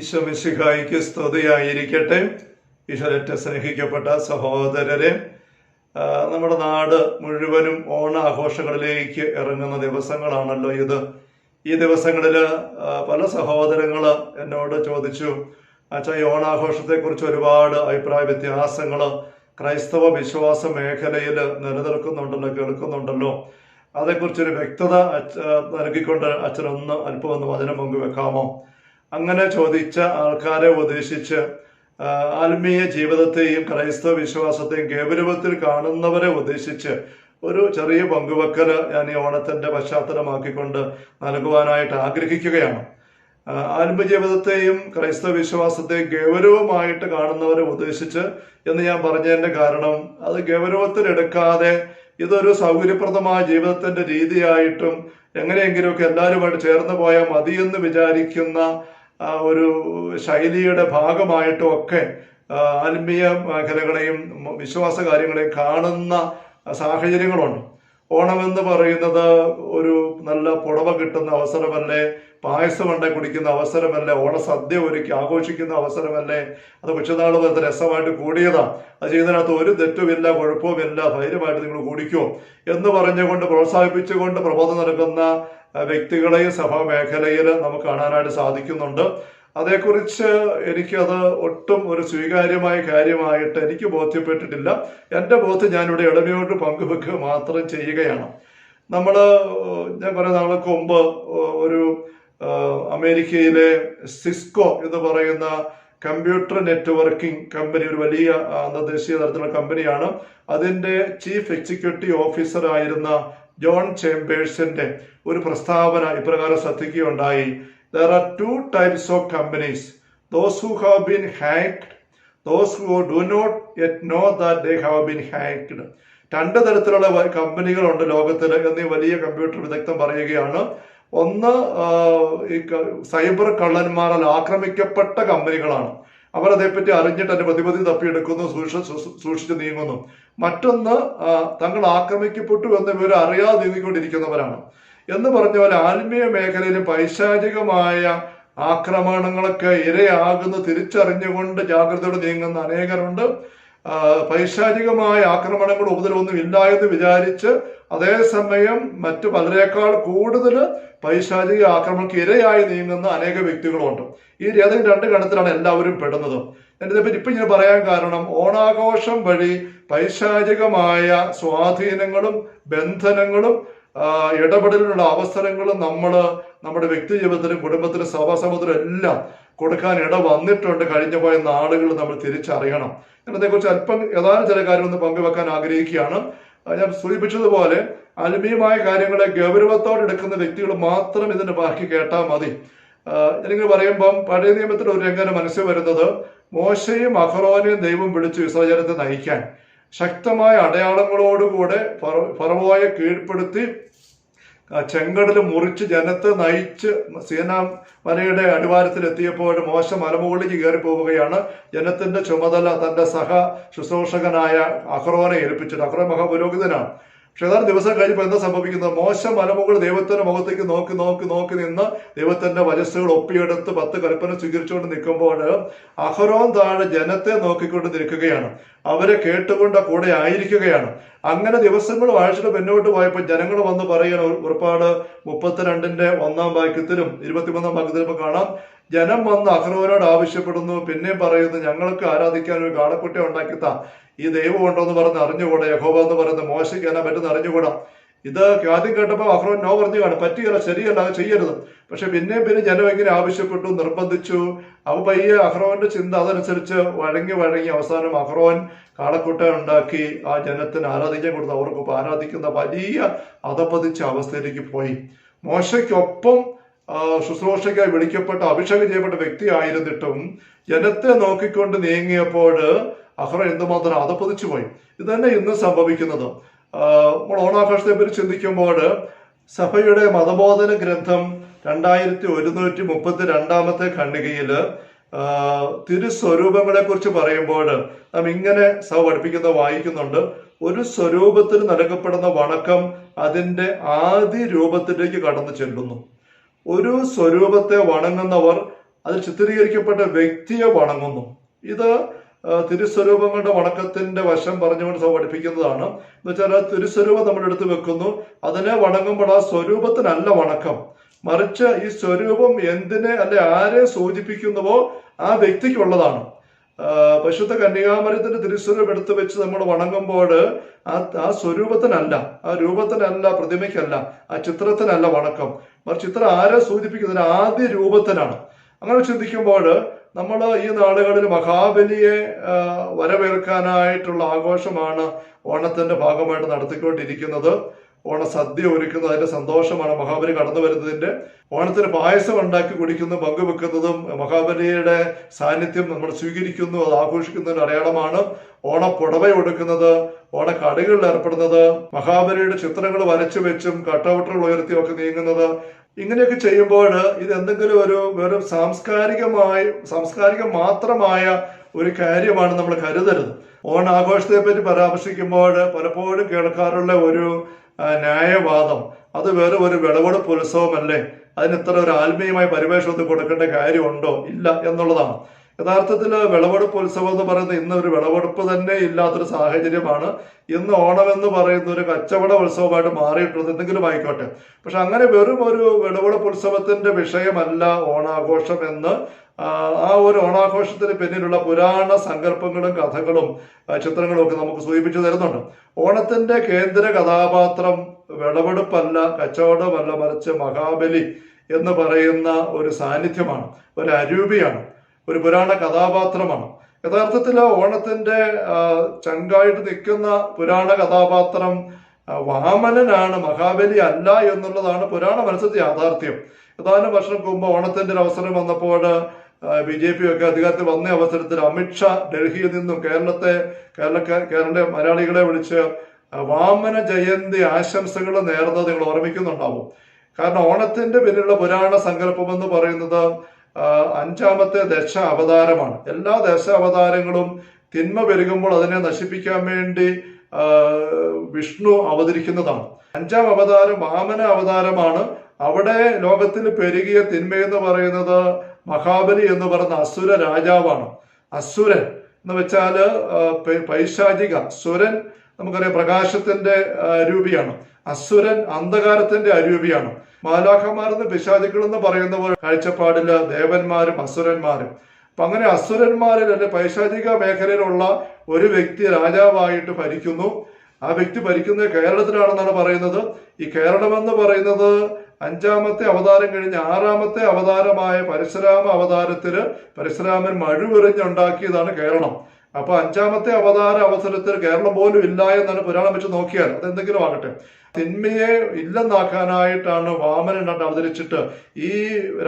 ഈശോ മിശിഹായിക്ക് സ്തുതിയായിരിക്കട്ടെ. ഈശ്വരറ്റ സ്നേഹിക്കപ്പെട്ട സഹോദരരെ നമ്മുടെ നാട് മുഴുവനും ഓണ ഓണാഘോഷങ്ങളിലേക്ക് ഇറങ്ങുന്ന ദിവസങ്ങളാണല്ലോ ഇത്. ഈ ദിവസങ്ങളിൽ പല സഹോദരങ്ങൾ എന്നോട് ചോദിച്ചു അച്ഛാ ഈ ഓണാഘോഷത്തെക്കുറിച്ച് ഒരുപാട് അഭിപ്രായ വ്യത്യാസങ്ങൾ ക്രൈസ്തവ വിശ്വാസ മേഖലയിൽ നിലനിൽക്കുന്നുണ്ടല്ലോ കേൾക്കുന്നുണ്ടല്ലോ. അതേക്കുറിച്ചൊരു വ്യക്തത നൽകിക്കൊണ്ട് അച്ഛനൊന്ന് അല്പം ഒന്ന് വചനം പങ്കുവെക്കാമോ അങ്ങനെ ചോദിച്ച ആൾക്കാരെ ഉപദേശിച്ച് ആത്മീയ ജീവിതത്തെയും ക്രൈസ്തവ വിശ്വാസത്തെയും ഗൗരവത്തിൽ കാണുന്നവരെ ഉദ്ദേശിച്ച് ഒരു ചെറിയ പങ്കുവെക്കൽ ഞാൻ ഈ ഓണത്തിന്റെ പശ്ചാത്തലമാക്കിക്കൊണ്ട് നൽകുവാനായിട്ട് ആഗ്രഹിക്കുകയാണ്. ആത്മജീവിതത്തെയും ക്രൈസ്തവ വിശ്വാസത്തെയും ഗൗരവമായിട്ട് കാണുന്നവരെ ഉദ്ദേശിച്ച് എന്ന് ഞാൻ പറഞ്ഞതിന്റെ കാരണം അത് ഗൗരവത്തിൽ എടുക്കാതെ ഇതൊരു സൗകര്യപ്രദമായ ജീവിതത്തിന്റെ രീതിയായിട്ടും എങ്ങനെയെങ്കിലുമൊക്കെ എല്ലാവരുമായിട്ട് ചേർന്ന് പോയാൽ മതിയെന്ന് വിചാരിക്കുന്ന ഒരു ശൈലിയുടെ ഭാഗമായിട്ടും ഒക്കെ ആത്മീയ മേഖലകളെയും വിശ്വാസ കാര്യങ്ങളെയും കാണുന്ന സാഹചര്യങ്ങളുണ്ട്. ഓണം എന്ന് പറയുന്നത് ഒരു നല്ല പുടവ കിട്ടുന്ന അവസരമല്ലേ പായസം ഉണ്ടെ കുടിക്കുന്ന അവസരമല്ലേ ഓണസദ്യ ഒരുക്കി ആഘോഷിക്കുന്ന അവസരമല്ലേ അത് കൊച്ചുനാൾ പോലത്തെ രസമായിട്ട് കൂടിയതാ. അത് ചെയ്യുന്നതിനകത്ത് ഒരു തെറ്റുമില്ല കുഴപ്പവുമില്ല ധൈര്യമായിട്ട് നിങ്ങൾ കൂടിക്കോ എന്ന് പറഞ്ഞുകൊണ്ട് പ്രോത്സാഹിപ്പിച്ചുകൊണ്ട് പ്രബോധം നൽകുന്ന വ്യക്തികളെയും സഭാ മേഖലയിൽ നമുക്ക് കാണാനായിട്ട് സാധിക്കുന്നുണ്ട്. അതേക്കുറിച്ച് എനിക്കത് ഒട്ടും ഒരു സ്വീകാര്യമായ കാര്യമായിട്ട് എനിക്ക് ബോധ്യപ്പെട്ടിട്ടില്ല. എന്റെ ബോധ്യം ഞാനിവിടെ ഇടമയോട്ട് പങ്കുവെക്കുക മാത്രം ചെയ്യുകയാണ്. നമ്മൾ ഞാൻ കുറേ നാൾക്ക് മുമ്പ് ഒരു അമേരിക്കയിലെ സിസ്കോ എന്ന് പറയുന്ന കമ്പ്യൂട്ടർ നെറ്റ്വർക്കിംഗ് കമ്പനി ഒരു വലിയ അന്തർദേശീയ തരത്തിലുള്ള കമ്പനിയാണ്. അതിന്റെ ചീഫ് എക്സിക്യൂട്ടീവ് ഓഫീസർ ആയിരുന്ന ജോൺ ചേംബേഴ്സിന്റെ ഒരു പ്രസ്താവന ഇപ്രകാരം ശ്രദ്ധിക്കുകയുണ്ടായി. There are two types of companies those who have been hacked those who do not yet know that they have been hacked രണ്ട് തരത്തിലുള്ള കമ്പനികളുണ്ട് ലോകത്തിൽ എന്ന് വലിയ കമ്പ്യൂട്ടർ വിദഗ്ധം പറയുകയാണ്. ഒന്ന് ഈ സൈബർ കള്ളന്മാരാൽ ആക്രമിക്കപ്പെട്ട കമ്പനികളാണ്. അവർ അതേപ്പറ്റി അറിഞ്ഞിട്ട് അതിന്റെ പ്രതിപതി തപ്പിയെടുക്കുന്നു സൂക്ഷിച്ച് സൂക്ഷിച്ച് നീങ്ങുന്നു. മറ്റൊന്ന് തങ്ങൾ ആക്രമിക്കപ്പെട്ടു എന്ന് ഇവർ അറിയാതെ നീങ്ങിക്കൊണ്ടിരിക്കുന്നവരാണ് എന്ന് പറഞ്ഞ പോലെ ആത്മീയ മേഖലയിൽ പൈശാചികമായ ആക്രമണങ്ങളൊക്കെ ഇരയാകുന്ന തിരിച്ചറിഞ്ഞുകൊണ്ട് ജാഗ്രതയോടെ നീങ്ങുന്ന അനേകരുണ്ട്. പൈശാചികമായ ആക്രമണങ്ങൾ ഉപദ്രവമൊന്നും ഇല്ല എന്ന് വിചാരിച്ച് അതേസമയം മറ്റു പലരേക്കാൾ കൂടുതൽ പൈശാചിക ആക്രമണങ്ങൾക്ക് ഇരയായി നീങ്ങുന്ന അനേക വ്യക്തികളുണ്ട്. ഈ ഏതെങ്കിലും രണ്ട് ഗണത്തിലാണ് എല്ലാവരും പെടുന്നത്. ഞാൻ ഇതിനെപ്പറ്റി ഇപ്പം ഇങ്ങനെ പറയാൻ കാരണം ഓണാഘോഷം വഴി പൈശാചികമായ സ്വാധീനങ്ങളും ബന്ധനങ്ങളും ഇടപെടലിനുള്ള അവസരങ്ങളും നമ്മൾ നമ്മുടെ വ്യക്തി ജീവിതത്തിലും കുടുംബത്തിലും സഭാസമൂഹത്തിലും എല്ലാം കൊടുക്കാൻ ഇട വന്നിട്ടുണ്ട് കഴിഞ്ഞു പോയ നാളുകൾ നമ്മൾ തിരിച്ചറിയണം. എന്നതേക്കുറിച്ച് അല്പം ഏതാനും ചില കാര്യങ്ങൾ പങ്കുവെക്കാൻ ആഗ്രഹിക്കുകയാണ്. ഞാൻ സൂചിപ്പിച്ചതുപോലെ ആത്മീയമായ കാര്യങ്ങളെ ഗൗരവത്തോടെ എടുക്കുന്ന വ്യക്തികൾ മാത്രം ഇതിന്റെ ബാക്കി കേട്ടാൽ മതി. എനിക്ക് പറയുമ്പം പഴയ നിയമത്തിൽ ഒരു രംഗം മനസ്സിൽ വരുന്നത് മോശയും അഹറോനെയും ദൈവം വിളിച്ചു വിസർജനത്തെ നയിക്കാൻ ശക്തമായ അടയാളങ്ങളോടുകൂടെ ഫറവോയെ കീഴ്പ്പെടുത്തി ചെങ്കടൽ മുറിച്ച് ജനത്തെ നയിച്ച് സീന മലയുടെ അടിവാരത്തിൽ എത്തിയപ്പോൾ മോശം മലമുകളിലേക്ക് കയറി പോവുകയാണ്. ജനത്തിന്റെ ചുമതല തന്റെ സഹ ശുശ്രൂഷകനായ അഹ്റോനെ ഏൽപ്പിച്ചിട്ട് അഹ്റോ മഹാപുരോഹിതനാണ്. പക്ഷെ ഏതാനും ദിവസം കഴിയുമ്പോൾ എന്താ സംഭവിക്കുന്നത്? മോശ മലമുകൾ ദൈവത്തിന്റെ മുഖത്തേക്ക് നോക്കി നോക്കി നോക്കി നിന്ന് ദൈവത്തിന്റെ വയസ്സുകൾ ഒപ്പിയെടുത്ത് പത്ത് കൽപ്പന സ്വീകരിച്ചുകൊണ്ട് നിൽക്കുമ്പോൾ അഹരോൻ താഴെ ജനത്തെ നോക്കിക്കൊണ്ട് നിൽക്കുകയാണ്. അവരെ കേട്ടുകൊണ്ട് കൂടെ ആയിരിക്കുകയാണ്. അങ്ങനെ ദിവസങ്ങൾ ആഴ്ചകൾ മുന്നോട്ട് പോയപ്പോൾ ജനങ്ങൾ വന്ന് പറയുന്ന ഉറപ്പാട് മുപ്പത്തിരണ്ടിന്റെ ഒന്നാം വാക്യത്തിലും ഇരുപത്തിമൂന്നാം വാക്യത്തിലും കാണാം. ജനം വന്ന് അഹ്റോനോട് ആവശ്യപ്പെടുന്നു. പിന്നെയും പറയുന്നു ഞങ്ങൾക്ക് ആരാധിക്കാൻ ഒരു കാളക്കുട്ടി ഉണ്ടാക്കിത്താ. ഈ ദൈവം ഉണ്ടോ എന്ന് പറഞ്ഞ് അറിഞ്ഞുകൂടാ യഹോബ എന്ന് പറയുന്നത് മോശയ്ക്ക് എന്നാ പറ്റുന്ന അറിഞ്ഞുകൂടാ. ഇത് ആദ്യം കേട്ടപ്പോൾ അഹ്റോൻ നോ പറഞ്ഞു കാണും പറ്റിയല്ല ശരിയല്ല അത് ചെയ്യരുത്. പക്ഷെ പിന്നെ പിന്നെ ജനം എങ്ങനെ ആവശ്യപ്പെട്ടു നിർബന്ധിച്ചു. അവ പയ്യെ അഹ്റോന്റെ ചിന്ത അതനുസരിച്ച് വഴങ്ങി വഴങ്ങി അവസാനം അഹ്റോൻ കാളക്കുട്ട ഉണ്ടാക്കി ആ ജനത്തിന് ആരാധിക്കാൻ കൊടുത്തു അവർക്കൊപ്പം ആരാധിക്കുന്ന വലിയ അധപതിച്ച അവസ്ഥയിലേക്ക് പോയി. മോശയ്ക്കൊപ്പം ശുശ്രൂഷയ്ക്കായി വിളിക്കപ്പെട്ട അഭിഷേകം ചെയ്യപ്പെട്ട വ്യക്തി ആയിരുന്നിട്ടും ജനത്തെ നോക്കിക്കൊണ്ട് നീങ്ങിയപ്പോൾ അഹ്റ എന്തുമാത്രം അധപ്പതിച്ചു പോയി. ഇത് തന്നെ ഇന്ന് സംഭവിക്കുന്നത്. നമ്മൾ ഓണാഘോഷത്തെ പറ്റി ചിന്തിക്കുമ്പോൾ സഭയുടെ മതബോധന ഗ്രന്ഥം രണ്ടായിരത്തി ഒരുന്നൂറ്റി മുപ്പത്തി രണ്ടാമത്തെ ഖണ്ഡികയിൽ തിരുസ്വരൂപങ്ങളെ കുറിച്ച് പറയുമ്പോൾ നാം ഇങ്ങനെ സഭ പഠിപ്പിക്കുന്ന വായിക്കുന്നുണ്ട്. ഒരു സ്വരൂപത്തിൽ നൽകപ്പെടുന്ന വണക്കം അതിന്റെ ആദ്യ രൂപത്തിലേക്ക് കടന്നു ചെല്ലുന്നു. ഒരു സ്വരൂപത്തെ വണങ്ങുന്നവർ അത് ചിത്രീകരിക്കപ്പെട്ട വ്യക്തിയെ വണങ്ങുന്നു. ഇത് തിരുസ്വരൂപങ്ങളുടെ വണക്കത്തിന്റെ വശം പറഞ്ഞുകൊണ്ട് പഠിപ്പിക്കുന്നതാണ്. എന്ന് വെച്ചാൽ ആ തിരുസ്വരൂപം നമ്മൾ എടുത്തു വെക്കുന്നു. അതിനെ വണങ്ങുമ്പോൾ ആ സ്വരൂപത്തിനല്ല വണക്കം. മറിച്ച് ഈ സ്വരൂപം എന്തിനെ അല്ലെ ആരെ സൂചിപ്പിക്കുന്നുവോ ആ വ്യക്തിക്കുള്ളതാണ്. പശുദ്ധ കന്യാമരത്തിന്റെ തിരുസ്വരൂപം എടുത്തു വെച്ച് നമ്മൾ വണങ്ങുമ്പോൾ ആ ആ സ്വരൂപത്തിനല്ല ആ രൂപത്തിനല്ല പ്രതിമയ്ക്കല്ല ആ ചിത്രത്തിനല്ല വണക്കം. മറിച്ച് ചിത്രം ആരെ സൂചിപ്പിക്കുന്നതിന് ആദ്യ രൂപത്തിനാണ്. അങ്ങനെ ചിന്തിക്കുമ്പോൾ നമ്മൾ ഈ നാടുകളിൽ മഹാബലിയെ വരവേർക്കാനായിട്ടുള്ള ആഘോഷമാണ് ഓണത്തിന്റെ ഭാഗമായിട്ട് നടത്തിക്കൊണ്ടിരിക്കുന്നത്. ഓണസദ്യ ഒരുക്കുന്നത് അതിന്റെ സന്തോഷമാണ്. മഹാബലി കടന്നു വരുന്നതിന്റെ ഓണത്തിന് പായസം ഉണ്ടാക്കി കുടിക്കുന്നു പങ്കുവെക്കുന്നതും മഹാബലിയുടെ സാന്നിധ്യം നമ്മൾ സ്വീകരിക്കുന്നു അത് ആഘോഷിക്കുന്നതിന് അടയാളമാണ്. ഓണപ്പുടവ ഒടുക്കുന്നത് ഓണക്കടികളിൽ ഏർപ്പെടുന്നത് മഹാബലിയുടെ ചിത്രങ്ങൾ വരച്ചു വെച്ചും കട്ടൗട്ടുകൾ ഉയർത്തിയും ഒക്കെ നീങ്ങുന്നത് ഇങ്ങനെയൊക്കെ ചെയ്യുമ്പോൾ ഇത് എന്തെങ്കിലും ഒരു വെറും സാംസ്കാരികമായി സാംസ്കാരികം മാത്രമായ ഒരു കാര്യമാണ് നമ്മൾ കരുതരുത്. ഓണാഘോഷത്തെ പറ്റി പരാമർശിക്കുമ്പോൾ പലപ്പോഴും കേൾക്കാറുള്ള ഒരു ന്യായവാദം. അത് വേറെ ഒരു വിളവെടുപ്പ് ഉത്സവമല്ലേ? അതിന് ഇത്ര ഒരു ആത്മീയമായ പരിവേഷം ഒന്നും കൊടുക്കേണ്ട കാര്യമുണ്ടോ? ഇല്ല എന്നുള്ളതാണ്. യഥാർത്ഥത്തിൽ വിളവെടുപ്പ് ഉത്സവം എന്ന് പറയുന്നത് ഇന്ന് ഒരു വിളവെടുപ്പ് തന്നെ ഇല്ലാത്തൊരു സാഹചര്യമാണ്. ഇന്ന് ഓണം എന്ന് പറയുന്ന ഒരു കച്ചവട ഉത്സവമായിട്ട് മാറിയിട്ടുള്ളത് എന്തെങ്കിലും ആയിക്കോട്ടെ. പക്ഷെ അങ്ങനെ വെറും ഒരു വിളവെടുപ്പ് ഉത്സവത്തിന്റെ വിഷയമല്ല ഓണാഘോഷം എന്ന് ആ, ഒരു ഓണാഘോഷത്തിന് പിന്നിലുള്ള പുരാണ സങ്കല്പങ്ങളും കഥകളും ചിത്രങ്ങളും ഒക്കെ നമുക്ക് സൂചിപ്പിച്ചു തരുന്നുണ്ട്. ഓണത്തിന്റെ കേന്ദ്ര കഥാപാത്രം വിളവെടുപ്പല്ല കച്ചവടമല്ല മറിച്ച് മഹാബലി എന്ന് പറയുന്ന ഒരു സാന്നിധ്യമാണ് ഒരു അരൂപിയാണ്. ഒരു പുരാണ കഥാപാത്രമാണ്. യഥാർത്ഥത്തിൽ ആ ഓണത്തിന്റെ ചങ്കായിട്ട് നിൽക്കുന്ന പുരാണ കഥാപാത്രം വാമനനാണ് മഹാബലി അല്ല എന്നുള്ളതാണ് പുരാണ മനസ്സിന്റെ യാഥാർത്ഥ്യം. ഏതാനും വർഷം മുമ്പ് ഓണത്തിന്റെ ഒരു അവസരം വന്നപ്പോൾ ബി ജെ പി ഒക്കെ അധികാരത്തിൽ വന്ന അവസരത്തിൽ അമിത്ഷാ ഡൽഹിയിൽ നിന്നും കേരളത്തെ കേരള കേരള മലയാളികളെ വിളിച്ച് വാമന ജയന്തി ആശംസകൾ നേർന്നത് നിങ്ങൾ ഓർമ്മിക്കുന്നുണ്ടാവും. കാരണം ഓണത്തിന്റെ പിന്നിലുള്ള പുരാണ സങ്കല്പം എന്ന് പറയുന്നത് അഞ്ചാമത്തെ ദശ അവതാരമാണ്. എല്ലാ ദശ അവതാരങ്ങളും തിന്മ പെരുകുമ്പോൾ അതിനെ നശിപ്പിക്കാൻ വേണ്ടി വിഷ്ണു അവതരിക്കുന്നതാണ്. അഞ്ചാം അവതാരം വാമന അവതാരമാണ്. അവിടെ ലോകത്തിൽ പെരുകിയ തിന്മയെന്ന് പറയുന്നത് മഹാബലി എന്ന് പറയുന്ന അസുര രാജാവാണ്. അസുരൻ എന്ന് വെച്ചാൽ പൈശാചിക. സുരൻ നമുക്കറിയാം പ്രകാശത്തിന്റെ രൂപിയാണ് അസുരൻ അന്ധകാരത്തിന്റെ അരൂപിയാണ്. മാലാഖമാരെന്ന് പിശാചികൾ എന്ന് പറയുന്ന പോലെ കാഴ്ചപ്പാടിൽ ദേവന്മാരും അസുരന്മാരും. അപ്പൊ അങ്ങനെ അസുരന്മാരിൽ അല്ലെ പൈശാചിക മേഖലയിലുള്ള ഒരു വ്യക്തി രാജാവായിട്ട് ഭരിക്കുന്നു. ആ വ്യക്തി ഭരിക്കുന്നത് കേരളത്തിലാണെന്നാണ് പറയുന്നത്. ഈ കേരളം എന്ന് പറയുന്നത് അഞ്ചാമത്തെ അവതാരം കഴിഞ്ഞ് ആറാമത്തെ അവതാരമായ പരശുരാമ അവതാരത്തിൽ പരശുരാമൻ മഴുവെറിഞ്ഞുണ്ടാക്കിയതാണ് കേരളം. അപ്പൊ അഞ്ചാമത്തെ അവതാര അവസരത്തിൽ കേരളം പോലും ഇല്ല എന്നാണ് പുരാണം വെച്ച് നോക്കിയാൽ അതെന്തെങ്കിലും ആകട്ടെ. തിന്മയെ ഇല്ലെന്നാക്കാനായിട്ടാണ് വാമനൻ കണ്ട് അവതരിച്ചിട്ട് ഈ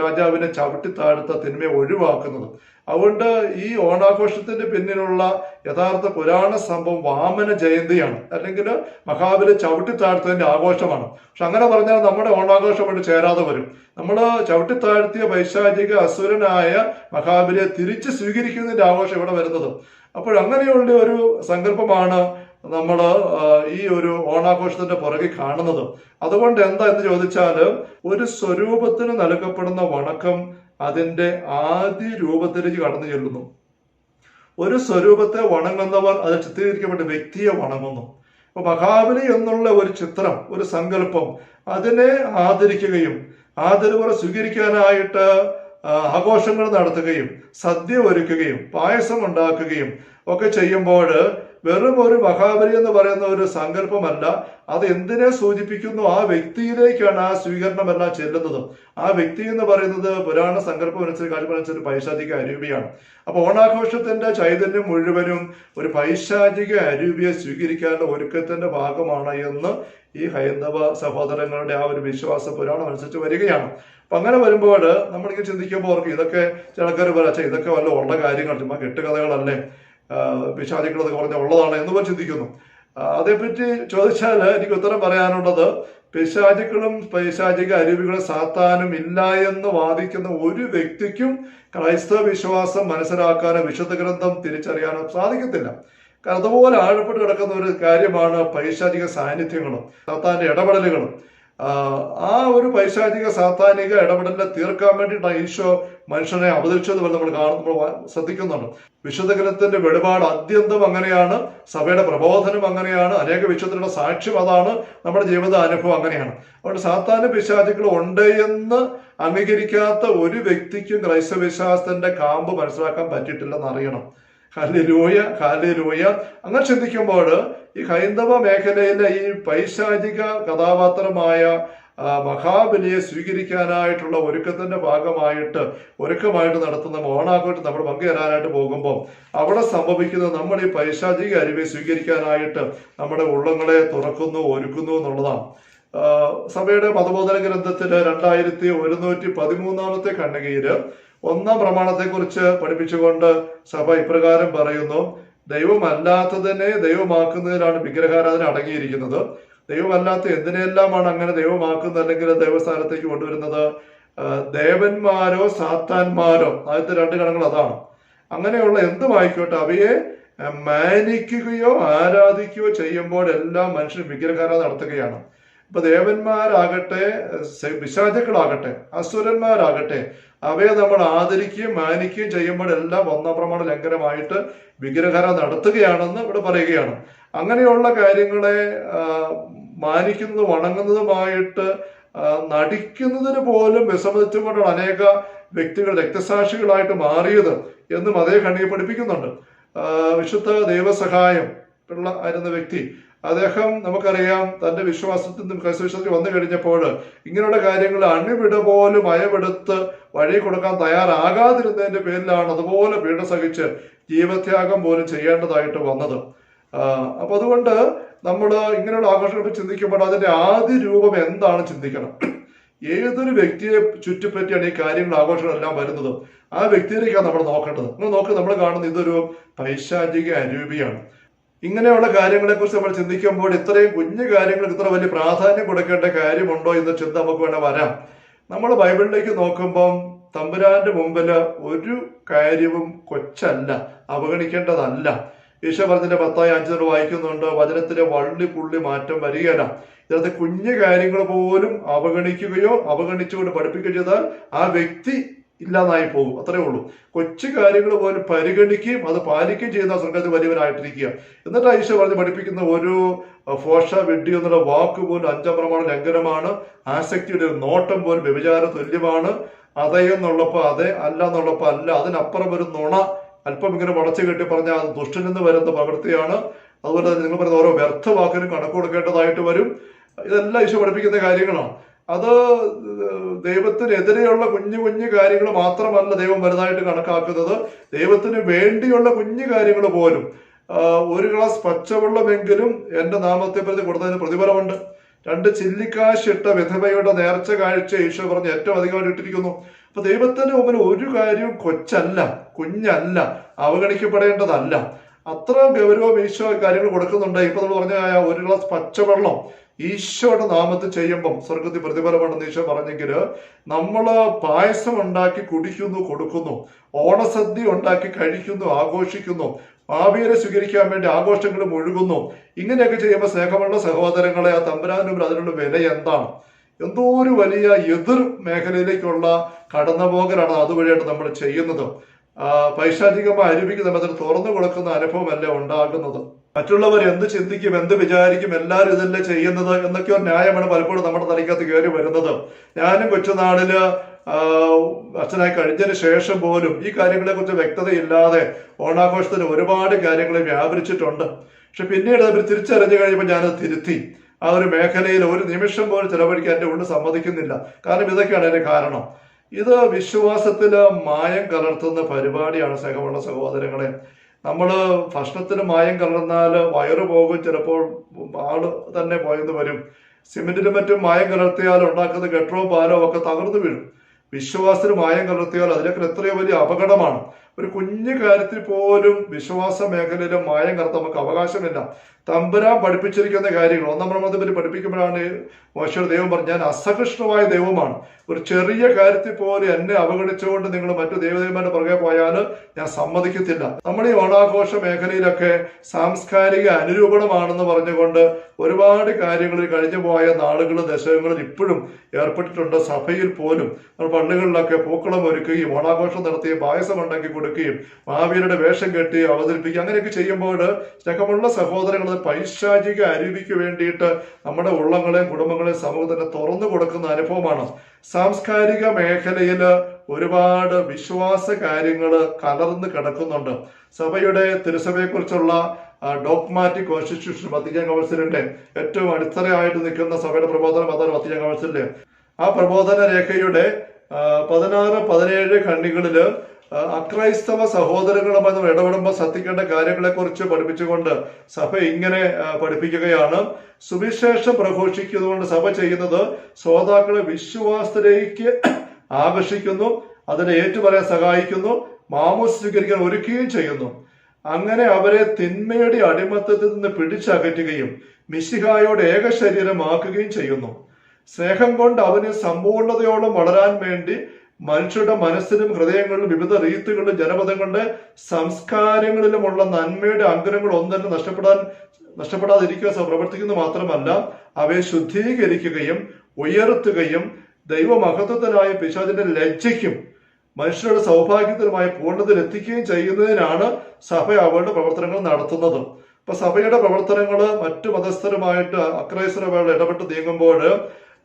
രാജാവിനെ ചവിട്ടി താഴ്ത്ത തിന്മയെ ഒഴിവാക്കുന്നത്. അതുകൊണ്ട് ഈ ഓണാഘോഷത്തിന്റെ പിന്നിലുള്ള യഥാർത്ഥ പുരാണ സംഭവം വാമന ജയന്തിയാണ്. അല്ലെങ്കിൽ മഹാബലി ചവിട്ടി താഴ്ത്തതിന്റെ ആഘോഷമാണ്. പക്ഷെ അങ്ങനെ പറഞ്ഞാൽ നമ്മുടെ ഓണാഘോഷമായിട്ട് ചേരാതെ വരും. നമ്മൾ ചവിട്ടി താഴ്ത്തിയ പൈശാചിക അസുരനായ മഹാബലിയെ തിരിച്ച് സ്വീകരിക്കുന്നതിന്റെ ആഘോഷം ഇവിടെ വരുന്നത്. അപ്പോൾ അങ്ങനെയുള്ള ഒരു സങ്കല്പമാണ് നമ്മൾ ഈ ഒരു ഓണാഘോഷത്തിന്റെ പുറകെ കാണുന്നത്. അതുകൊണ്ട് എന്താ എന്ന് ചോദിച്ചാൽ ഒരു സ്വരൂപത്തിന് നൽകപ്പെടുന്ന വണക്കം അതിന്റെ ആദ്യ രൂപത്തിലേക്ക് കടന്നു ചെല്ലുന്നു. ഒരു സ്വരൂപത്തെ വണങ്ങുന്നവർ അത് ചിത്രീകരിക്കപ്പെട്ട വ്യക്തിയെ വണങ്ങുന്നു. അപ്പൊ മഹാബലി എന്നുള്ള ഒരു ചിത്രം ഒരു സങ്കല്പം അതിനെ ആദരിക്കുകയും ആദരവുറ സ്വീകരിക്കാനായിട്ട് ആഘോഷങ്ങൾ നടത്തുകയും സദ്യ ഒരുക്കുകയും പായസം ഉണ്ടാക്കുകയും ഒക്കെ ചെയ്യുമ്പോൾ വെറും ഒരു മഹാബലി എന്ന് പറയുന്ന ഒരു സങ്കല്പമല്ല. അത് എന്തിനെ സൂചിപ്പിക്കുന്നു? ആ വ്യക്തിയിലേക്കാണ് ആ സ്വീകരണമെല്ലാം ചെല്ലുന്നത്. ആ വ്യക്തി എന്ന് പറയുന്നത് പുരാണ സങ്കല്പം അനുസരിച്ച് കാര്യം അനുസരിച്ച് പൈശാചിക അരൂപിയാണ്. അപ്പൊ ഓണാഘോഷത്തിന്റെ ചൈതന്യം മുഴുവനും ഒരു പൈശാചിക അരൂപിയെ സ്വീകരിക്കാനുള്ള ഒരുക്കത്തിന്റെ ഭാഗമാണ് എന്ന് ഈ ഹൈന്ദവ സഹോദരങ്ങളുടെ ആ ഒരു വിശ്വാസ പുരാണം അനുസരിച്ച് വരികയാണ്. അപ്പൊ അങ്ങനെ വരുമ്പോൾ നമ്മളിങ്ങനെ ചിന്തിക്കുമ്പോൾ ഇതൊക്കെ ചില പറയാ പറയാം ഇതൊക്കെ വല്ല ഉള്ള കാര്യങ്ങൾ ചുമ്മാ കെട്ടുകഥകളല്ലേ? വിഷാദികളൊക്കെ പറഞ്ഞ ഉള്ളതാണ് എന്ന് ചിന്തിക്കുന്നു. അതേപ്പറ്റി ചോദിച്ചാൽ എനിക്ക് ഉത്തരം പറയാനുള്ളത് പിശാചുക്കളും പൈശാചിക അരുവികളും സാത്താനും ഇല്ല എന്ന് വാദിക്കുന്ന ഒരു വ്യക്തിക്കും ക്രൈസ്തവ വിശ്വാസം മനസ്സിലാക്കാനോ വിശുദ്ധ ഗ്രന്ഥം തിരിച്ചറിയാനോ സാധിക്കത്തില്ല. കാരണം അതുപോലെ ആഴപ്പെട്ട് കിടക്കുന്ന ഒരു കാര്യമാണ് പൈശാചിക സാന്നിധ്യങ്ങളും സാത്താന്റെ ഇടപെടലുകളും. ആ, ഒരു പൈശാചിക സാത്താനിക ഇടപെടലിനെ തീർക്കാൻ വേണ്ടിയിട്ടാണ് ഈശോ മനുഷ്യനെ അവതരിച്ചത് വരെ നമ്മൾ കാണുമ്പോൾ ശ്രദ്ധിക്കുന്നുണ്ട്. വിശുദ്ധ ഗ്രന്ഥത്തിന്റെ വെളിപാട് അത്യന്തം അങ്ങനെയാണ്. സഭയുടെ പ്രബോധനം അങ്ങനെയാണ്. അനേക വിശുദ്ധരുടെ സാക്ഷ്യം അതാണ്. നമ്മുടെ ജീവിത അനുഭവം അങ്ങനെയാണ്. അതുകൊണ്ട് സാത്താന പിശാചുക്കൾ ഉണ്ട് എന്ന് അംഗീകരിക്കാത്ത ഒരു വ്യക്തിക്കും ക്രൈസ്തവ വിശ്വാസത്തിന്റെ കാമ്പ് മനസ്സിലാക്കാൻ പറ്റിയിട്ടില്ലെന്ന് അറിയണം. ഹാലിലൂയ ഹാലിലൂയ അങ്ങനെ ചിന്തിക്കുമ്പോൾ ഈ ഹൈന്ദവ മേഖലയിലെ ഈ പൈശാചിക കഥാപാത്രമായ മഹാബലിയെ സ്വീകരിക്കാനായിട്ടുള്ള ഒരുക്കത്തിന്റെ ഭാഗമായിട്ട് ഒരുക്കമായിട്ട് നടത്തുന്ന ഓണാഘോഷം നമ്മൾ പങ്കുചേരാനായിട്ട് പോകുമ്പോൾ അവിടെ സംഭവിക്കുന്നത് നമ്മൾ ഈ പൈശാചിക അരുവെ സ്വീകരിക്കാനായിട്ട് നമ്മുടെ ഉള്ളങ്ങളെ തുറക്കുന്നു ഒരുക്കുന്നു എന്നുള്ളതാണ്. സഭയുടെ മതബോധന ഗ്രന്ഥത്തിലെ രണ്ടായിരത്തി ഒരുന്നൂറ്റി പതിമൂന്നാമത്തെ ഖണ്ഡികയിൽ ഒന്നാം പ്രമാണത്തെക്കുറിച്ച് പഠിപ്പിച്ചുകൊണ്ട് സഭ ഇപ്രകാരം പറയുന്നു. ദൈവമല്ലാത്തതിനെ ദൈവമാക്കുന്നതിലാണ് വിഗ്രഹാരാധന അടങ്ങിയിരിക്കുന്നത്. ദൈവമല്ലാത്ത എന്തിനെല്ലാമാണ് അങ്ങനെ ദൈവമാക്കുന്നത് അല്ലെങ്കിൽ ദൈവസ്ഥാനത്തേക്ക് കൊണ്ടുവരുന്നത്? ദേവന്മാരോ സാത്താന്മാരോ? ആദ്യത്തെ രണ്ട് ഗണങ്ങൾ അതാണ്. അങ്ങനെയുള്ള എന്തുമായിക്കോട്ടെ അവയെ മാനിക്കുകയോ ആരാധിക്കുകയോ ചെയ്യുമ്പോൾ മനുഷ്യർ വിഗ്രഹാരാധന നടത്തുകയാണ്. ഇപ്പൊ ദേവന്മാരാകട്ടെ വിശാചക്കളാകട്ടെ അസുരന്മാരാകട്ടെ അവയെ നമ്മൾ ആദരിക്കുകയും മാനിക്കുകയും ചെയ്യുമ്പോഴെല്ലാം ഒന്നാം പ്രമാണ ലംഘനമായിട്ട് വിഗ്രഹര നടത്തുകയാണെന്ന് ഇവിടെ പറയുകയാണ്. അങ്ങനെയുള്ള കാര്യങ്ങളെ മാനിക്കുന്നതും വണങ്ങുന്നതുമായിട്ട് നടിക്കുന്നതിന് പോലും വിസമ്മതിച്ചുകൊണ്ടാണ് അനേക വ്യക്തികൾ രക്തസാക്ഷികളായിട്ട് മാറിയത് എന്നും അതേ കണ്ണിയെ പഠിപ്പിക്കുന്നുണ്ട്. വിശുദ്ധ ദൈവസഹായം പിള്ള ആയിരുന്ന വ്യക്തി അദ്ദേഹം നമുക്കറിയാം തന്റെ വിശ്വാസത്തിൽ നിന്നും ക്രൈസ്തവിശ്വാസത്തിൽ വന്നു കഴിഞ്ഞപ്പോൾ ഇങ്ങനെയുള്ള കാര്യങ്ങൾ അണിവിട പോലും അയവെടുത്ത് വഴി കൊടുക്കാൻ തയ്യാറാകാതിരുന്നതിന്റെ പേരിലാണ് അതുപോലെ പീഡ സഹിച്ച് ജീവത്യാഗം പോലും ചെയ്യേണ്ടതായിട്ട് വന്നത്. അപ്പൊ അതുകൊണ്ട് നമ്മൾ ഇങ്ങനെയുള്ള ആഘോഷങ്ങൾ ചിന്തിക്കുമ്പോൾ അതിന്റെ ആദ്യ രൂപം എന്താണ് ചിന്തിക്കണം? ഏതൊരു വ്യക്തിയെ ചുറ്റിപ്പറ്റിയാണ് ഈ കാര്യങ്ങൾ ആഘോഷങ്ങളെല്ലാം വരുന്നത്? ആ വ്യക്തിയിലേക്കാണ് നമ്മൾ നോക്കേണ്ടത്. നമ്മൾ നോക്ക് നമ്മൾ കാണുന്ന ഇതൊരു പൈശാചിക അരൂപിയാണ്. ഇങ്ങനെയുള്ള കാര്യങ്ങളെക്കുറിച്ച് നമ്മൾ ചിന്തിക്കുമ്പോൾ ഇത്രയും കുഞ്ഞു കാര്യങ്ങൾക്ക് ഇത്ര വലിയ പ്രാധാന്യം കൊടുക്കേണ്ട കാര്യമുണ്ടോ എന്ന ചിന്ത നമുക്ക് വേണേൽ വരാം. നമ്മൾ ബൈബിളിലേക്ക് നോക്കുമ്പം തമ്പുരാന്റെ മുമ്പിൽ ഒരു കാര്യവും കൊച്ചല്ല അവഗണിക്കേണ്ടതല്ല. ഈശോ പറഞ്ഞിന്റെ പത്തായി അഞ്ചിൽ വായിക്കുന്നുണ്ട് വചനത്തിലെ വള്ളി പുള്ളി മാറ്റം വരികയില്ല. ഇതിനകത്ത് കുഞ്ഞു കാര്യങ്ങൾ പോലും അവഗണിക്കുകയോ അവഗണിച്ചുകൊണ്ട് പഠിപ്പിക്കുകയോ ചെയ്താൽ ആ വ്യക്തി ഇല്ലാതായി പോകും. അത്രേ ഉള്ളൂ. കൊച്ചു കാര്യങ്ങൾ പോലും പരിഗണിക്കുകയും അത് പാലിക്കുകയും ചെയ്യുന്ന സംഘത്തിൽ വലിയവരായിട്ടിരിക്കുക. എന്നിട്ട് ഈശോ പറഞ്ഞ് പഠിപ്പിക്കുന്ന ഒരു ഫോഷ വെഡ്ഡി എന്നുള്ള വാക്ക് പോലും അഞ്ചാം പ്രമാണ ലംഘനമാണ്. ആസക്തിയുടെ ഒരു നോട്ടം പോലും വ്യഭിചാര തുല്യമാണ്. അതേ എന്നുള്ളപ്പോൾ അതെ അല്ല എന്നുള്ളപ്പോൾ അല്ല. അതിനപ്പുറം ഒരു നുണ അല്പം ഇങ്ങനെ വളച്ചു കെട്ടി പറഞ്ഞാൽ അത് ദുഷ്ടനിൽ നിന്ന് വരുന്ന പ്രവൃത്തിയാണ്. അതുപോലെ തന്നെ നിങ്ങൾ പറയുന്ന ഓരോ വ്യർത്ഥ വാക്കിനും കണക്ക് കൊടുക്കേണ്ടതായിട്ട് വരും. ഇതെല്ലാം ഈശോ പഠിപ്പിക്കുന്ന കാര്യങ്ങളാണ്. അത് ദൈവത്തിനെതിരെയുള്ള കുഞ്ഞു കുഞ്ഞു കാര്യങ്ങൾ മാത്രമല്ല ദൈവം വലുതായിട്ട് കണക്കാക്കുന്നത്. ദൈവത്തിന് വേണ്ടിയുള്ള കുഞ്ഞു കാര്യങ്ങൾ പോലും ഒരു ഗ്ലാസ് പച്ചവെള്ളമെങ്കിലും എന്റെ നാമത്തെ പ്രതി കൊടുത്തതിന് പ്രതിഫലമുണ്ട്. രണ്ട് ചില്ലിക്കാശിട്ട വിധവയുടെ നേർച്ച കാഴ്ച ഈശോ പറഞ്ഞ് ഏറ്റവും അധികമായിട്ട് ഇട്ടിരിക്കുന്നു. അപ്പൊ ദൈവത്തിന്റെ മുമ്പിൽ ഒരു കാര്യവും കൊച്ചല്ല കുഞ്ഞല്ല അവഗണിക്കപ്പെടേണ്ടതല്ല. അത്ര ഗൗരവം ഈശോ കാര്യങ്ങൾ കൊടുക്കുന്നുണ്ട്. ഇപ്പൊ നമ്മൾ പറഞ്ഞ ഒരു ഗ്ലാസ് പച്ചവെള്ളം ഈശോയുടെ നാമത്തിൽ ചെയ്യുമ്പം സ്വർഗത്തിൽ പ്രതിഫലമുണ്ടെന്ന് ഈശോ പറഞ്ഞെങ്കിൽ നമ്മൾ പായസം ഉണ്ടാക്കി കുടിക്കുന്നു കൊടുക്കുന്നു ഓണസദ്യ ഉണ്ടാക്കി കഴിക്കുന്നു ആഘോഷിക്കുന്നു ഭാവിയെ സ്വീകരിക്കാൻ വേണ്ടി ആഘോഷങ്ങൾ മുഴുകുന്നു. ഇങ്ങനെയൊക്കെ ചെയ്യുമ്പോൾ സ്നേഹമുള്ള സഹോദരങ്ങളെ ആ തമ്പരാനും അതിനുള്ള വില എന്താണ്? എന്തോ ഒരു വലിയ എതിർ മേഖലയിലേക്കുള്ള കടന്നുപോകലാണ് അതുവഴിയായിട്ട് നമ്മൾ ചെയ്യുന്നത്. പൈശാചികമായി അരുവിക്ക് നമ്മൾ തുറന്നു കൊടുക്കുന്ന അനുഭവമല്ല ഉണ്ടാകുന്നത്? മറ്റുള്ളവർ എന്ത് ചിന്തിക്കും എന്ത് വിചാരിക്കും എല്ലാവരും ഇതല്ലേ ചെയ്യുന്നത് എന്നൊക്കെയോ ന്യായമാണ് പലപ്പോഴും നമ്മുടെ തലയ്ക്കകത്ത് കയറി വരുന്നത്. ഞാനും കൊച്ചുനാളിൽ അച്ഛനായി കഴിഞ്ഞതിന് ശേഷം പോലും ഈ കാര്യങ്ങളെ കുറിച്ച് വ്യക്തതയില്ലാതെ ഓണാഘോഷത്തിന് ഒരുപാട് കാര്യങ്ങൾ വ്യാപരിച്ചിട്ടുണ്ട്. പക്ഷെ പിന്നീട് അവർ തിരിച്ചറിഞ്ഞു കഴിയുമ്പോൾ ഞാനത് തിരുത്തി. ആ ഒരു മേഖലയിൽ ഒരു നിമിഷം പോലും ചിലവഴിക്കാൻ എന്റെ ഉള്ളിൽ സമ്മതിക്കുന്നില്ല. കാരണം ഇതൊക്കെയാണ് അതിന് കാരണം. ഇത് വിശ്വാസത്തിൽ മായം കലർത്തുന്ന പരിപാടിയാണ് സഹമുള്ള സഹോദരങ്ങളെ. നമ്മൾ ഭക്ഷണത്തിന് മായം കലർന്നാൽ വയറ് പോകും. ചിലപ്പോൾ ആൾ തന്നെ പോയെന്ന് വരും. സിമെന്റിലും മറ്റും മായം കലർത്തിയാൽ ഉണ്ടാക്കുന്ന കെട്ടോ പാലോ ഒക്കെ തകർന്നു വീഴും. വിശ്വാസത്തിന് മായം കലർത്തിയാൽ അതിനൊക്കെ എത്രയോ വലിയ അപകടമാണ്. ഒരു കുഞ്ഞു കാര്യത്തിൽ പോലും വിശ്വാസ മേഖലയിലെ മായം കറുത്ത നമുക്ക് അവകാശമില്ല. തമ്പുരാൻ പഠിപ്പിച്ചിരിക്കുന്ന കാര്യങ്ങൾ ഒന്നാം പ്രമാണത്തെ പറ്റി പഠിപ്പിക്കുമ്പോഴാണ് മോശയുടെ ദൈവം പറഞ്ഞു ഞാൻ അസഹിഷ്ണുവായ ദൈവമാണ്. ഒരു ചെറിയ കാര്യത്തിൽ പോലും എന്നെ അവഗണിച്ചുകൊണ്ട് നിങ്ങൾ മറ്റു ദൈവദൈവന്മാരുടെ പുറകെ പോയാൽ ഞാൻ സമ്മതിക്കത്തില്ല. നമ്മുടെ ഈ ഓണാഘോഷ മേഖലയിലൊക്കെ സാംസ്കാരിക അനുരൂപണമാണെന്ന് പറഞ്ഞുകൊണ്ട് ഒരുപാട് കാര്യങ്ങളിൽ കഴിഞ്ഞു പോയ നാളുകളും ദശകങ്ങളിൽ ഇപ്പോഴും ഏർപ്പെട്ടിട്ടുണ്ട് സഭയിൽ പോലും. നമ്മൾ പള്ളികളിലൊക്കെ പൂക്കളം ഒരുക്കുകയും ഓണാഘോഷം നടത്തുകയും പായസം ഉണ്ടാക്കി കൊടുക്കുകയും മാവീരുടെ വേഷം കെട്ടി അവതരിപ്പിക്കുക അങ്ങനെയൊക്കെ ചെയ്യുമ്പോൾ സ്നേഹമുള്ള സഹോദരങ്ങൾ പൈശാചിക അരുവിക്ക് വേണ്ടിയിട്ട് നമ്മുടെ ഉള്ളങ്ങളെയും കുടുംബങ്ങളെയും സമൂഹത്തിന് തുറന്നു കൊടുക്കുന്ന അനുഭവമാണ്. സാംസ്കാരിക മേഖലയിൽ ഒരുപാട് വിശ്വാസ കാര്യങ്ങൾ കലർന്ന് കിടക്കുന്നുണ്ട്. സഭയുടെ തിരുസഭയെക്കുറിച്ചുള്ള ഡോക്മാറ്റിക് കോൺസ്റ്റിറ്റ്യൂഷൻ വത്തിക്കാൻ കൗൺസിലിന്റെ ഏറ്റവും അടിത്തറയായിട്ട് നിൽക്കുന്ന സഭയുടെ പ്രബോധനം അതാണ് വത്തിക്കാൻ കൗൺസിലിന്റെ. ആ പ്രബോധന രേഖയുടെ പതിനാറ് പതിനേഴ് ഖണ്ഡികളിൽ ആ, അക്രൈസ്തവ സഹോദരങ്ങളുമായി നമ്മൾ ഇടപെടുമ്പോൾ ശ്രദ്ധിക്കേണ്ട കാര്യങ്ങളെ കുറിച്ച് പഠിപ്പിച്ചുകൊണ്ട് സഭ ഇങ്ങനെ പഠിപ്പിക്കുകയാണ്. സുവിശേഷം പ്രഘോഷിക്കുന്നതുകൊണ്ട് സഭ ചെയ്യുന്നത് ശ്രോതാക്കളെ വിശ്വാസത്തിലേക്ക് ആകർഷിക്കുന്നു അതിനെ ഏറ്റുപറയാൻ സഹായിക്കുന്നു മാമോസ് സ്വീകരിക്കാൻ ഒരുക്കുകയും ചെയ്യുന്നു. അങ്ങനെ അവരെ തിന്മയുടെ അടിമത്തത്തിൽ നിന്ന് പിടിച്ചകറ്റുകയും മിശിഹായോട് ഏക ശരീരമാക്കുകയും ചെയ്യുന്നു. സ്നേഹം കൊണ്ട് അവന് സമ്പൂർണതയോളം വളരാൻ വേണ്ടി മനുഷ്യരുടെ മനസ്സിലും ഹൃദയങ്ങളിലും വിവിധ റീത്തുകളിലും ജനപദങ്ങളുടെ സംസ്കാരങ്ങളിലുമുള്ള നന്മയുടെ അങ്കരങ്ങൾ ഒന്നും നഷ്ടപ്പെടാൻ നഷ്ടപ്പെടാതിരിക്കുക പ്രവർത്തിക്കുന്നു മാത്രമല്ല അവയെ ശുദ്ധീകരിക്കുകയും ഉയർത്തുകയും ദൈവമഹത്വത്തിനായ പിശാചിന്റെ ലജ്ജയ്ക്കും മനുഷ്യരുടെ സൗഭാഗ്യത്തിനുമായി പൂർണതയിലെത്തിക്കുകയും ചെയ്യുന്നതിനാണ് സഭ അവരുടെ പ്രവർത്തനങ്ങൾ നടത്തുന്നത്. ഇപ്പൊ സഭയുടെ പ്രവർത്തനങ്ങൾ മറ്റു മതസ്ഥരുമായിട്ട് അക്രൈസ്തരമായിട്ട് ഇടപെട്ട് നീങ്ങുമ്പോൾ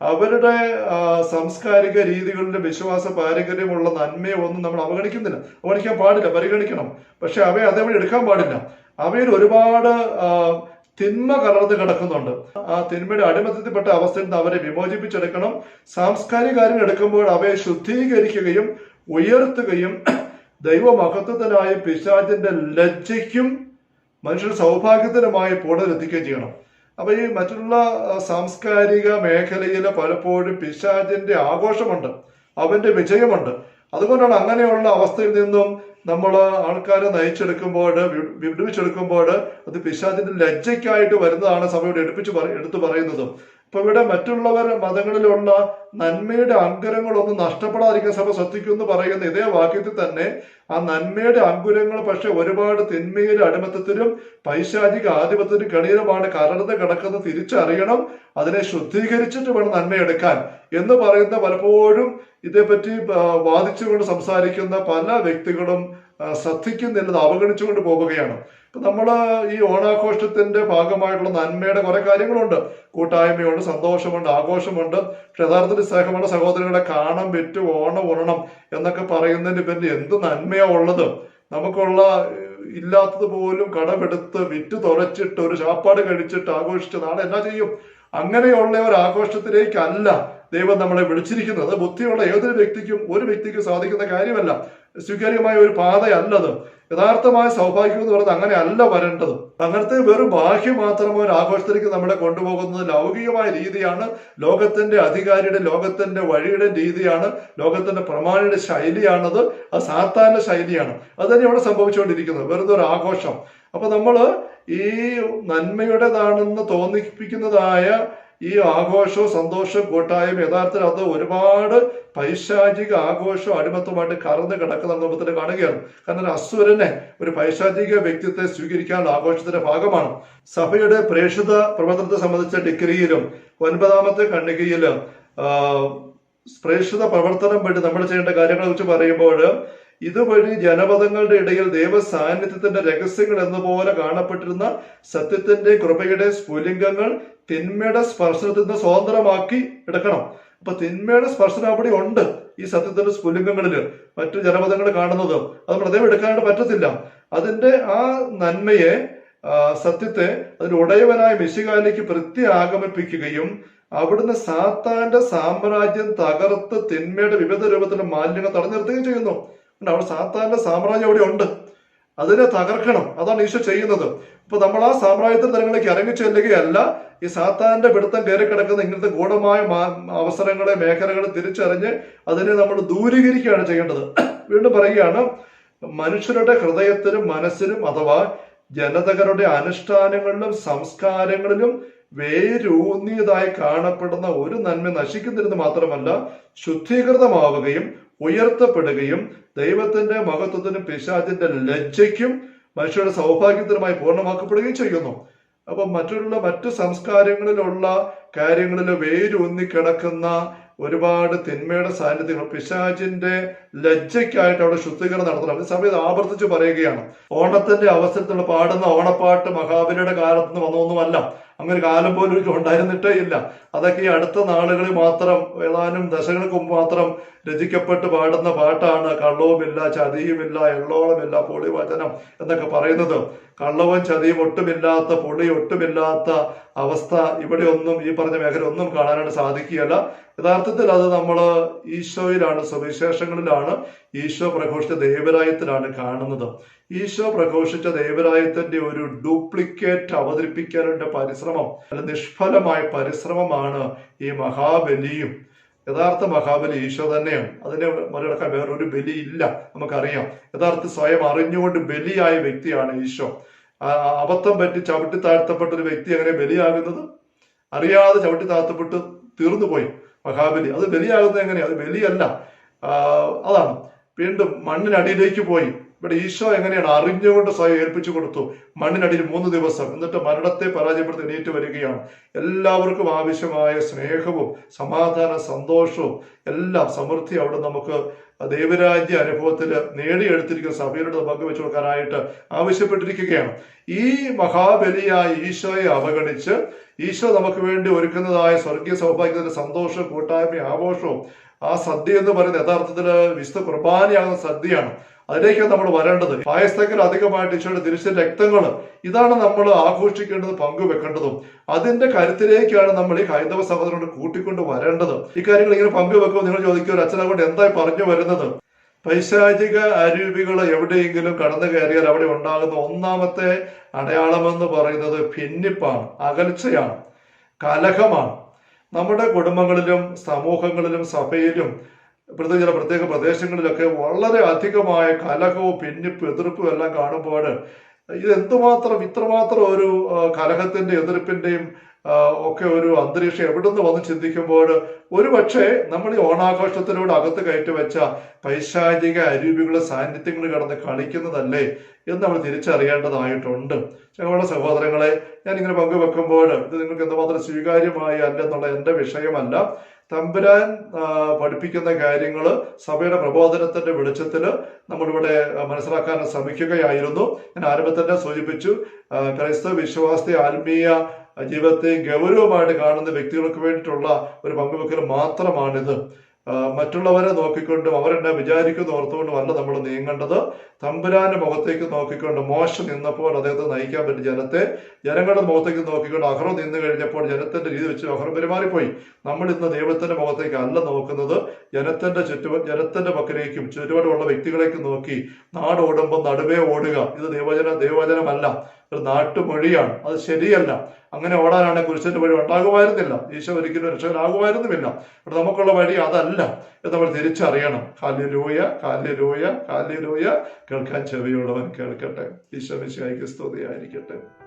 അവരുടെ സാംസ്കാരിക രീതികളിലും വിശ്വാസ പാരമ്പര്യമുള്ള നന്മയെ ഒന്നും നമ്മൾ അവഗണിക്കുന്നില്ല. അവഗണിക്കാൻ പാടില്ല പരിഗണിക്കണം. പക്ഷെ അവയെ അതേപോലെ എടുക്കാൻ പാടില്ല. അവയിൽ ഒരുപാട് തിന്മ കലർന്ന് കിടക്കുന്നുണ്ട്. ആ തിന്മയുടെ അടിമത്തത്തിൽപ്പെട്ട അവസ്ഥയിൽ നിന്ന് അവരെ വിമോചിപ്പിച്ചെടുക്കണം. സാംസ്കാരിക കാര്യങ്ങൾ എടുക്കുമ്പോൾ അവയെ ശുദ്ധീകരിക്കുകയും ഉയർത്തുകയും ദൈവമഹത്വത്തിനായ പിശാചിന്റെ ലജ്ജയ്ക്കും മനുഷ്യരുടെ സൗഭാഗ്യത്തിനുമായി പൂർണതയിലെത്തിക്കുകയും ചെയ്യണം. അപ്പൊ ഈ മറ്റുള്ള സാംസ്കാരിക മേഖലയിൽ പലപ്പോഴും പിശാചിന്റെ ആഘോഷമുണ്ട്. അവന്റെ വിജയമുണ്ട്. അതുകൊണ്ടാണ് അങ്ങനെയുള്ള അവസ്ഥയിൽ നിന്നും നമ്മൾ ആൾക്കാരെ നയിച്ചെടുക്കുമ്പോൾ വിടുവിച്ചെടുക്കുമ്പോൾ അത് പിശാചിന്റെ ലജ്ജയ്ക്കായിട്ട് വരുന്നതാണ് സഭയോട് എടുപ്പിച്ച് എടുത്തു പറയുന്നത്. ഇപ്പൊ ഇവിടെ മറ്റുള്ളവർ മതങ്ങളിലുള്ള നന്മയുടെ അങ്കുരങ്ങളൊന്നും നഷ്ടപ്പെടാതിരിക്കാൻ സഭ ശ്രദ്ധിക്കുമെന്ന് പറയുന്ന ഇതേ വാക്യത്തിൽ തന്നെ ആ നന്മയുടെ അങ്കുരങ്ങൾ പക്ഷെ ഒരുപാട് തിന്മയുടെ അടിമത്തത്തിലും പൈശാചിക ആധിപത്യത്തിനും കണീരമാണ് കലർന്ന് കിടക്കുന്നത് തിരിച്ചറിയണം അതിനെ ശുദ്ധീകരിച്ചിട്ട് വേണം നന്മയെടുക്കാൻ എന്ന് പറയുന്ന പലപ്പോഴും ഇതേപ്പറ്റി വാദിച്ചുകൊണ്ട് സംസാരിക്കുന്ന പല വ്യക്തികളും ശ്രദ്ധിക്കുന്നില്ലത് ശ്രദ്ധിക്കുന്നില്ല അവഗണിച്ചുകൊണ്ട് പോവുകയാണ് നമ്മൾ ഈ ഓണാഘോഷത്തിന്റെ ഭാഗമായിട്ടുള്ള നന്മയുടെ കുറെ കാര്യങ്ങളുണ്ട്. കൂട്ടായ്മയുണ്ട് സന്തോഷമുണ്ട് ആഘോഷമുണ്ട്. പക്ഷെ യഥാർത്ഥത്തിൽ സ്നേഹമുള്ള സഹോദരങ്ങളെ കാണാൻ പറ്റും ഓണം ഉണണം എന്നൊക്കെ പറയുന്നതിന് പിന്നെ എന്ത് നന്മയാ ഉള്ളത്? നമുക്കുള്ള ഇല്ലാത്തത് പോലും കടമെടുത്ത് വിറ്റ് തുറച്ചിട്ട് ഒരു ചാപ്പാട് കഴിച്ചിട്ട് ആഘോഷിച്ച് നാളെ എന്നാ ചെയ്യും? അങ്ങനെയുള്ള ഒരു ആഘോഷത്തിലേക്കല്ല ദൈവം നമ്മളെ വിളിച്ചിരിക്കുന്നത്. ബുദ്ധിയുള്ള ഏതൊരു വ്യക്തിക്കും ഒരു വ്യക്തിക്കും സാധിക്കുന്ന കാര്യമല്ല. സ്വീകാര്യമായ ഒരു പാതയല്ലത്. യഥാർത്ഥമായ സൗഭാഗ്യം എന്ന് പറയുന്നത് അങ്ങനെ അല്ല വരേണ്ടത്. അങ്ങനത്തെ വെറും ബാഹ്യം മാത്രം ഒരു ആഘോഷത്തിലേക്ക് നമ്മളെ കൊണ്ടുപോകുന്നത് ലൗകികമായ രീതിയാണ്. ലോകത്തിന്റെ അധികാരിയുടെ ലോകത്തിന്റെ വഴിയുടെ രീതിയാണ്. ലോകത്തിന്റെ പ്രമാണിയുടെ ശൈലിയാണത്. അത് സാത്താന്റെ ശൈലിയാണ്. അത് തന്നെ ഇവിടെ സംഭവിച്ചുകൊണ്ടിരിക്കുന്നത്. വെറുതെ ഒരു ആഘോഷം. അപ്പൊ നമ്മൾ ഈ നന്മയുടേതാണെന്ന് തോന്നിപ്പിക്കുന്നതായ ഈ ആഘോഷവും സന്തോഷവും കൂട്ടായും യഥാർത്ഥത്തിൽ അത് ഒരുപാട് പൈശാചിക ആഘോഷവും അടിമത്വമായിട്ട് കറന്ന് കിടക്കുന്ന രൂപത്തിൽ കാണുകയാണ്. കാരണം അസുരനെ ഒരു പൈശാചിക വ്യക്തിത്വത്തെ സ്വീകരിക്കാനുള്ള ആഘോഷത്തിന്റെ ഭാഗമാണ്. സഭയുടെ പ്രേക്ഷിത പ്രവർത്തനത്തെ സംബന്ധിച്ച ഡിഗ്രിയിലും ഒൻപതാമത്തെ ഖണ്ഡികയിലും ആ, പ്രേക്ഷിത പ്രവർത്തനം വഴി നമ്മൾ ചെയ്യേണ്ട കാര്യങ്ങളെ കുറിച്ച് പറയുമ്പോൾ ഇതുവഴി ജനപദങ്ങളുടെ ഇടയിൽ ദൈവ സാന്നിധ്യത്തിന്റെ രഹസ്യങ്ങൾ എന്നപോലെ കാണപ്പെട്ടിരുന്ന സത്യത്തിന്റെ കൃപയുടെ സ്ഫുലിംഗങ്ങൾ തിന്മയുടെ സ്പർശനത്തിൽ നിന്ന് സ്വതന്ത്രമാക്കി എടുക്കണം. അപ്പൊ തിന്മയുടെ സ്പർശനം അവിടെ ഉണ്ട് ഈ സത്യത്തിന്റെ സ്ഫുലിംഗങ്ങളിൽ മറ്റു ജനപദങ്ങൾ കാണുന്നത്. അത് പ്രത്യേകം എടുക്കാനായിട്ട് പറ്റത്തില്ല. അതിന്റെ ആ നന്മയെ സത്യത്തെ അതിന്റെ ഉടയവനായ മിശികാലിക്ക് പ്രത്യാഗമിപ്പിക്കുകയും അവിടുന്ന് സാത്താന്റെ സാമ്രാജ്യം തകർത്ത് തിന്മയുടെ വിവിധ രൂപത്തിലുള്ള മാലിന്യങ്ങൾ തടഞ്ഞു നിർത്തുകയും ചെയ്യുന്നു. അവിടെ സാത്താന്റെ സാമ്രാജ്യം അവിടെ ഉണ്ട്. അതിനെ തകർക്കണം. അതാണ് ഈശോ ചെയ്യുന്നത്. ഇപ്പൊ നമ്മൾ ആ സാമ്രാജ്യത്തിന്റെ ഇറങ്ങി ചെല്ലുകയല്ല ഈ സാത്താന്റെ പിടുത്തം കയറി കിടക്കുന്ന ഇങ്ങനത്തെ ഗൂഢമായ അവസരങ്ങളെ മേഖലകളെ തിരിച്ചറിഞ്ഞ് അതിനെ നമ്മൾ ദൂരീകരിക്കുകയാണ് ചെയ്യേണ്ടത്. വീണ്ടും പറയുകയാണ് മനുഷ്യരുടെ ഹൃദയത്തിലും മനസ്സിലും അഥവാ ജനതകളുടെ അനുഷ്ഠാനങ്ങളിലും സംസ്കാരങ്ങളിലും വേരൂന്നിയതായി കാണപ്പെടുന്ന ഒരു നന്മ നശിക്കുന്നിരുന്ന് മാത്രമല്ല ശുദ്ധീകൃതമാവുകയും ഉയർത്തപ്പെടുകയും ദൈവത്തിന്റെ മഹത്വത്തിനും പിശാചിന്റെ ലജ്ജയ്ക്കും മനുഷ്യരുടെ സൗഭാഗ്യത്തിനുമായി പൂർണമാക്കപ്പെടുകയും ചെയ്യുന്നു. അപ്പം മറ്റുള്ള മറ്റു സംസ്കാരങ്ങളിലുള്ള കാര്യങ്ങളിൽ വേരൂന്നി കിടക്കുന്ന ഒരുപാട് തിന്മയുടെ സാന്നിധ്യങ്ങൾ പിശാചിന്റെ ലജ്ജയ്ക്കായിട്ട് അവിടെ ശുദ്ധീകരണം നടത്തണം സമയത്ത് ആവർത്തിച്ച് പറയുകയാണ്. ഓണത്തിന്റെ അവസരത്തിൽ പാടുന്ന ഓണപ്പാട്ട് മഹാബലിയുടെ കാലത്ത് നിന്ന് വന്നൊന്നുമല്ല അങ്ങനെ കാലം പോലും ഉണ്ടായിരുന്നിട്ടേ ഇല്ല. അതൊക്കെ ഈ അടുത്ത നാളുകളിൽ മാത്രം ഏതാനും ദശകൾക്ക് മുമ്പ് മാത്രം രചിക്കപ്പെട്ട് പാടുന്ന പാട്ടാണ് കള്ളവുമില്ല ചതിയുമില്ല എള്ളോളമില്ല പൊളി വചനം എന്നൊക്കെ പറയുന്നത്. കള്ളവും ചതിയും ഒട്ടുമില്ലാത്ത പൊളി ഒട്ടുമില്ലാത്ത അവസ്ഥ ഇവിടെ ഒന്നും ഈ പറഞ്ഞ മേഖല ഒന്നും കാണാനായിട്ട് സാധിക്കുകയല്ല. യഥാർത്ഥത്തിൽ അത് നമ്മൾ ഈശോയിലാണ് സുവിശേഷങ്ങളിലാണ് ഈശോ പ്രഘോഷിച്ച ദേവരായത്തിലാണ് കാണുന്നത്. ഈശോ പ്രഘോഷിച്ച ദേവരായത്തിന്റെ ഒരു ഡ്യൂപ്ലിക്കേറ്റ് അവതരിപ്പിക്കാനുള്ള പരിശ്രമം. അല്ല നിഷ്ഫലമായ പരിശ്രമമാണ് ഈ മഹാബലിയും. യഥാർത്ഥ മഹാബലി ഈശോ തന്നെയാണ്. അതിനെ മറികടക്കാൻ വേറൊരു ബലി ഇല്ല നമുക്കറിയാം. യഥാർത്ഥ സ്വയം അറിഞ്ഞുകൊണ്ട് ബലിയായ വ്യക്തിയാണ് ഈശോ. അബദ്ധം പറ്റി ചവിട്ടി താഴ്ത്തപ്പെട്ട ഒരു വ്യക്തി അങ്ങനെ ബലിയാകുന്നത്? അറിയാതെ ചവിട്ടി താഴ്ത്തപ്പെട്ട് തീർന്നു പോയി മഹാബലി. അത് ബലിയാകുന്നത് എങ്ങനെയാണ് അത് ബലിയല്ല. അതാണ്. വീണ്ടും മണ്ണിനടിയിലേക്ക് പോയി. ഇവിടെ ഈശോ എങ്ങനെയാണ് അറിഞ്ഞുകൊണ്ട് സ്വയം ഏൽപ്പിച്ചു കൊടുത്തു. മണ്ണിനടിയിൽ മൂന്ന് ദിവസം. എന്നിട്ട് മരണത്തെ പരാജയപ്പെടുത്തി എണീറ്റ് വരികയാണ്. എല്ലാവർക്കും ആവശ്യമായ സ്നേഹവും സമാധാന സന്തോഷവും എല്ലാം സമൃദ്ധി അവിടെ നമുക്ക് ദൈവരാജ്യ അനുഭവത്തിൽ നേടിയെടുത്തിരിക്കുന്ന സഭയോട് പങ്കുവെച്ചു കൊടുക്കാനായിട്ട് ആവശ്യപ്പെട്ടിരിക്കുകയാണ്. ഈ മഹാബലിയായ ഈശോയെ അവഗണിച്ച് ഈശോ നമുക്ക് വേണ്ടി ഒരുക്കുന്നതായ സ്വർഗീയ സൗഭാഗ്യത്തിന്റെ സന്തോഷവും കൂട്ടായ്മയും ആഘോഷവും ആ സദ്യ എന്ന് പറയുന്നത് യഥാർത്ഥത്തിൽ വിശുദ്ധ കുർബാനയാകുന്ന സദ്യയാണ്. അതിലേക്കാണ് നമ്മൾ വരേണ്ടത്. പായസത്തേക്കാൾ അധികമായിട്ട് ഈശോയുടെ തിരിച്ച രക്തങ്ങൾ ഇതാണ് നമ്മൾ ആഘോഷിക്കേണ്ടത് പങ്കുവെക്കേണ്ടതും. അതിന്റെ കരുത്തിലേക്കാണ് നമ്മൾ ഈ ഹൈന്ദവ സഹോദരനോട് കൂട്ടിക്കൊണ്ട് വരേണ്ടത്. ഇക്കാര്യങ്ങൾ കാര്യങ്ങൾ ഇങ്ങനെ പങ്കുവെക്കുമ്പോൾ നിങ്ങൾ ചോദിക്കുക ഒരു അച്ഛനെ കൊണ്ട് എന്തായി പറഞ്ഞു വരുന്നത്? പൈശാചിക അരൂപികൾ എവിടെയെങ്കിലും കടന്നു കയറിയാൽ അവിടെ ഉണ്ടാകുന്ന ഒന്നാമത്തെ അടയാളമെന്ന് പറയുന്നത് ഭിന്നിപ്പാണ് അകൽച്ചയാണ് കലഹമാണ്. നമ്മുടെ കുടുംബങ്ങളിലും സമൂഹങ്ങളിലും സഭയിലും പ്രത്യേക ചില പ്രത്യേക പ്രദേശങ്ങളിലൊക്കെ വളരെ അധികമായ കലഹവും പിന്നിപ്പും എതിർപ്പും എല്ലാം കാണുമ്പോൾ ഇത് എന്തുമാത്രം ഇത്രമാത്രം ഒരു കലഹത്തിന്റെ എതിർപ്പിന്റെയും ഒക്കെ ഒരു അന്തരീക്ഷം എവിടുന്ന് വന്ന് ചിന്തിക്കുമ്പോൾ ഒരു പക്ഷേ നമ്മൾ ഈ ഓണാഘോഷത്തിലൂടെ അകത്ത് കയറ്റി വെച്ച പൈശാചിക അരൂപികളെ സാന്നിധ്യങ്ങൾ കടന്ന് കളിക്കുന്നതല്ലേ എന്ന് നമ്മൾ തിരിച്ചറിയേണ്ടതായിട്ടുണ്ട്. ഞങ്ങളുടെ സഹോദരങ്ങളെ ഞാൻ ഇങ്ങനെ പങ്കുവെക്കുമ്പോൾ ഇത് നിങ്ങൾക്ക് എന്തുമാത്രം സ്വീകാര്യമായി അല്ലെന്നുള്ള എന്റെ വിഷയമല്ല. തമ്പുരാൻ പഠിപ്പിക്കുന്ന കാര്യങ്ങൾ സഭയുടെ പ്രബോധനത്തിന്റെ വെളിച്ചത്തിൽ നമ്മളിവിടെ മനസ്സിലാക്കാൻ ശ്രമിക്കുകയായിരുന്നു. ഞാൻ ആരംഭത്തിൽ സൂചിപ്പിച്ചു. ക്രൈസ്തവ വിശ്വാസത്തെ ആത്മീയ ജീവിതത്തെ ഗൗരവമായിട്ട് കാണുന്ന വ്യക്തികൾക്ക് വേണ്ടിയിട്ടുള്ള ഒരു പങ്കുവെക്കൽ മാത്രമാണിത്. മറ്റുള്ളവരെ നോക്കിക്കൊണ്ടും അവരെന്നെ വിചാരിക്കുന്നു ഓർത്തുകൊണ്ടും അല്ല നമ്മൾ നീങ്ങേണ്ടത്. തമ്പുരാന്റെ മുഖത്തേക്ക് നോക്കിക്കൊണ്ട് മോശം നിന്നപ്പോൾ അദ്ദേഹത്തെ നയിക്കാൻ പറ്റി ജനത്തെ ജനങ്ങളുടെ മുഖത്തേക്ക് നോക്കിക്കൊണ്ട് അഹ്റം നിന്ന് കഴിഞ്ഞപ്പോൾ ജനത്തിന്റെ രീതി വെച്ച് അഹ്റം പെരുമാറിപ്പോയി. നമ്മൾ ഇന്ന് ദൈവത്തിന്റെ മുഖത്തേക്ക് അല്ല നോക്കുന്നത്. ജനത്തിന്റെ ചുറ്റു ജനത്തിന്റെ പക്കലേക്കും ചുറ്റുപാടുമുള്ള വ്യക്തികളേക്ക് നോക്കി നാട് ഓടുമ്പോൾ നടുവേ ഓടുക. ഇത് ദൈവജന ദൈവവചനമല്ല. ഒരു നാട്ടുമൊഴിയാണ്. അത് ശരിയല്ല. അങ്ങനെ ഓടാനാണ് കുരിശിന്റെ വഴി ഉണ്ടാകുമായിരുന്നില്ല. ഈശോ ഒരിക്കലും രക്ഷകനാകുമായിരുന്നുമില്ല. ഇവിടെ നമുക്കുള്ള വഴി അതല്ല എന്ന് നമ്മൾ തിരിച്ചറിയണം. കാല്യലൂയ കാല്യലൂയ കാല്യലൂയ കേൾക്കാൻ ചെവിയുള്ളവൻ കേൾക്കട്ടെ. ഈശോ മിശിഹായിക്ക് സ്തുതിയായിരിക്കട്ടെ.